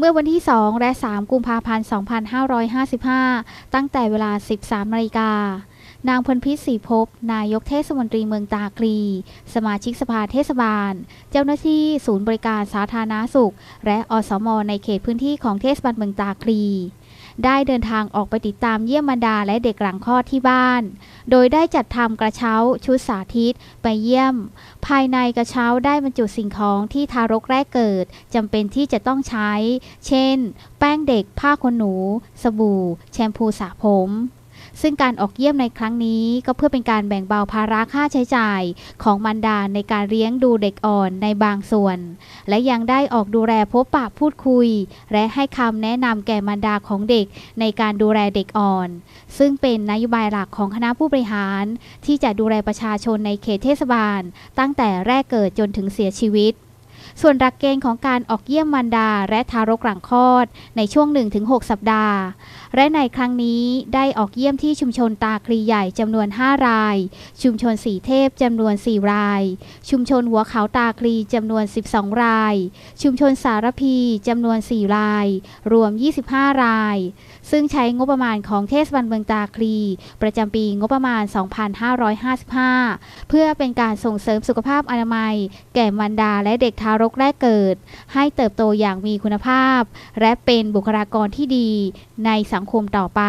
เมื่อวันที่ 2 และ 3 กุมภาพันธ์ 2555 ตั้งแต่เวลา 13นาฬิกานางพลพิษศรีพบ นายกเทศมนตรีเมืองตาคลี สมาชิกสภาเทศบาล เจ้าหน้าที่ศูนย์บริการสาธารณาสุข และอสมในเขตพื้นที่ของเทศบาลเมืองตาคลี ได้เดินทางออกไปติดตามเยี่ยมบรรดาและเด็กหลังคลอดที่บ้าน โดยได้จัดทำกระเช้าชุดสาธิตไปเยี่ยม ภายในกระเช้าได้บรรจุสิ่งของที่ทารกแรกเกิดจำเป็นที่จะต้องใช้ เช่น แป้งเด็กผ้าขนหนู สบู่ แชมพูสระผม ซึ่งการออกเยี่ยมในครั้งนี้ก็เพื่อเป็นการแบ่งเบาภาระค่าใช้จ่าย ของมารดาในการเลี้ยงดูเด็กอ่อนในบางส่วน และยังได้ออกดูแลพบปะพูดคุย และให้คำแนะนำแก่มารดาของเด็กในการดูแลเด็กอ่อน ซึ่งเป็นนโยบายหลักของคณะผู้บริหาร ที่จะดูแลประชาชนในเขตเทศบาล ตั้งแต่แรกเกิดจนถึงเสียชีวิต ส่วนหลักเกณฑ์ของการออกเยี่ยมมารดาและทารกหลังคลอดในช่วง 1-6 สัปดาห์ และในครั้งนี้ได้ออกเยี่ยมที่ชุมชนตาคลีใหญ่จำนวน 5 ราย ชุมชนสีเทพจำนวน 4 ราย ชุมชนหัวเขาตาคลีจำนวน 12 ราย ชุมชนสารพีจำนวน 4 ราย รวม 25 ราย ซึ่งใช้งบประมาณของเทศบาลเมืองตาคลี ประจำปีงบประมาณ 2555 เพื่อเป็นการส่งเสริมสุขภาพอนามัย แก่มารดาและเด็กทารารกแรกเกิด ให้เติบโตอย่างมีคุณภาพ และเป็นบุคลากรที่ดีในสังคมต่อไป